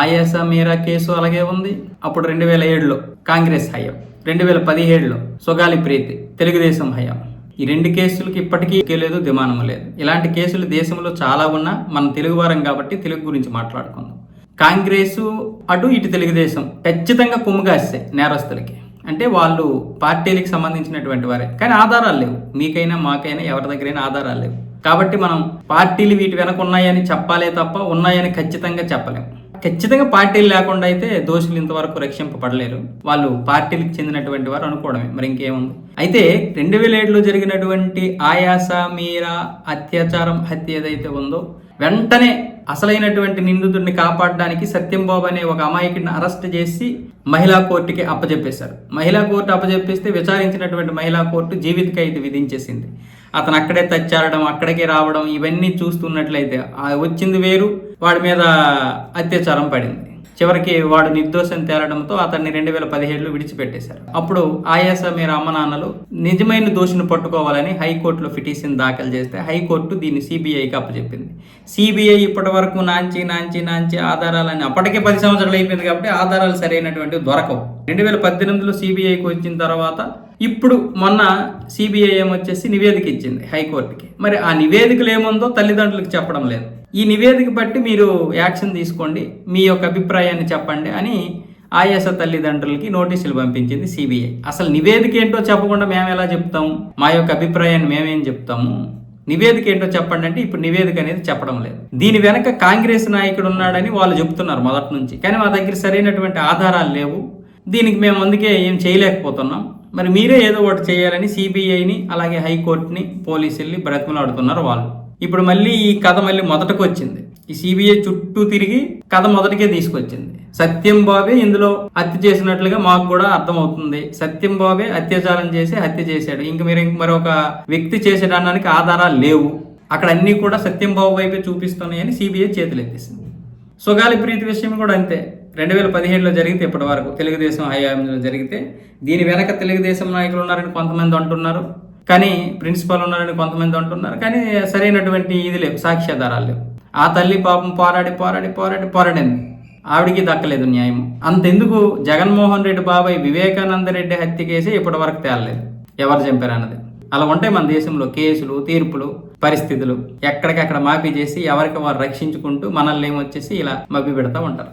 ఆయాస మీరా case అలాగే ఉంది. అప్పుడు రెండు వేల ఏడులో కాంగ్రెస్ హయాం రెండు వేల పదిహేడులో సుగాలి ప్రీతి తెలుగుదేశం హయాం ఈ రెండు కేసులకి ఇప్పటికీ లేదు దిమానం లేదు. ఇలాంటి కేసులు దేశంలో చాలా ఉన్నా మనం తెలుగువారం కాబట్టి తెలుగు గురించి మాట్లాడుకుందాం. కాంగ్రెస్ అటు ఇటు తెలుగుదేశం ఖచ్చితంగా కుమ్ముగాస్తాయి నేరస్తులకి. అంటే వాళ్ళు పార్టీలకు సంబంధించినటువంటి వారే. కానీ ఆధారాలు లేవు. మీకైనా మాకైనా ఎవరి దగ్గరైనా ఆధారాలు లేవు. కాబట్టి మనం పార్టీలు వీటి వెనక ఉన్నాయని చెప్పాలే తప్ప ఉన్నాయని ఖచ్చితంగా చెప్పలేం. ఖచ్చితంగా పార్టీలు లేకుండా అయితే దోషులు ఇంతవరకు రక్షింపబడలేరు. వాళ్ళు పార్టీలకు చెందినటువంటి వారు అనుకోవడమే. మరి ఇంకేముంది? అయితే రెండు వేల ఏడులో జరిగినటువంటి ఆయాస మీరా అత్యాచారం హత్య ఏదైతే ఉందో వెంటనే అసలైనటువంటి నిందితుడిని కాపాడడానికి సత్యంబాబు అనే ఒక అమాయకుడిని అరెస్ట్ చేసి మహిళా కోర్టుకి అప్పజెప్పేశారు. మహిళా కోర్టు అప్పజెప్పేస్తే విచారించినటువంటి మహిళా కోర్టు జీవిత ఖైదు విధించేసింది. అతను అక్కడే తచ్చారడం అక్కడికే రావడం ఇవన్నీ చూస్తున్నట్లయితే వచ్చింది వేరు వాడి మీద అత్యాచారం పడింది. చివరికి వాడు నిర్దోషం తేలడంతో అతన్ని రెండు వేల పదిహేడులో విడిచిపెట్టేశారు. అప్పుడు ఆయాస మీరు అమ్మ నాన్నలు నిజమైన దోషిని పట్టుకోవాలని హైకోర్టులో పిటిషన్ దాఖలు చేస్తే హైకోర్టు దీన్ని సిబిఐకి అప్పచెప్పింది. సిబిఐ ఇప్పటి వరకు నాంచి నాంచి నాంచి ఆధారాలని అప్పటికే పది సంవత్సరాలు అయిపోయింది కాబట్టి ఆధారాలు సరైనటువంటివి దొరకవు. రెండు వేల పద్దెనిమిదిలో సిబిఐకి వచ్చిన తర్వాత ఇప్పుడు మొన్న సిబిఐ ఏమొచ్చేసి నివేదిక ఇచ్చింది హైకోర్టుకి. మరి ఆ నివేదికలు ఏముందో తల్లిదండ్రులకు చెప్పడం లేదు. ఈ నివేదిక బట్టి మీరు యాక్షన్ తీసుకోండి మీ యొక్క అభిప్రాయాన్ని చెప్పండి అని ఆయాస తల్లిదండ్రులకి నోటీసులు పంపించింది సిబిఐ. అసలు నివేదిక ఏంటో చెప్పకుండా మేము ఎలా చెప్తాము మా యొక్క అభిప్రాయాన్ని మేమేం చెప్తాము? నివేదిక ఏంటో చెప్పండి అంటే ఇప్పుడు నివేదిక అనేది చెప్పడం లేదు. దీని వెనక కాంగ్రెస్ నాయకుడు ఉన్నాడని వాళ్ళు చెప్తున్నారు మొదటి నుంచి. కానీ మా దగ్గర సరైనటువంటి ఆధారాలు లేవు. దీనికి మేము అందుకే ఏం చేయలేకపోతున్నాం. మరి మీరే ఏదో ఒకటి చేయాలని సిబిఐని అలాగే హైకోర్టుని పోలీసుల్ని బ్రతిమలాడుతున్నారు వాళ్ళు. ఇప్పుడు మళ్ళీ ఈ కథ మళ్ళీ మొదటకు వచ్చింది. ఈ సిబిఐ చుట్టూ తిరిగి కథ మొదటికే తీసుకొచ్చింది. సత్యం బాబే ఇందులో హత్య చేసినట్లుగా మాకు కూడా అర్థమవుతుంది. సత్యం బాబే అత్యాచారం చేసి హత్య చేశాడు. ఇంక మీరు ఇంక మరొక వ్యక్తి చేసేటానికి ఆధారాలు లేవు. అక్కడ అన్నీ కూడా సత్యం బాబు వైపే చూపిస్తున్నాయని సిబిఐ చేతులెత్తేసింది. సుగాలి ప్రీతి విషయం కూడా అంతే. రెండు వేల పదిహేడులో జరిగితే ఇప్పటి వరకు తెలుగుదేశం హయాంలో జరిగితే దీని వెనక తెలుగుదేశం నాయకులు ఉన్నారని కొంతమంది అంటున్నారు. కానీ ప్రిన్సిపల్ ఉన్నారని కొంతమంది అంటున్నారు. కానీ సరైనటువంటి ఇది లేవు సాక్ష్యాధారాలు లేవు. ఆ తల్లి పాపం పోరాడి పోరాడి పోరాడి పోరాడింది. ఆవిడికి దక్కలేదు న్యాయం. అంతెందుకు జగన్మోహన్ రెడ్డి బాబాయ్ వివేకానంద రెడ్డి హత్య కేసు ఇప్పటి వరకు తేలలేదు. ఎవరు చంపారన్నది అలా ఉంటాయి మన దేశంలో కేసులు తీర్పులు పరిస్థితులు. ఎక్కడికక్కడ మాఫీ చేసి ఎవరికి వారు రక్షించుకుంటూ మనల్ని ఏమొచ్చేసి ఇలా మభ్య పెడతా ఉంటారు.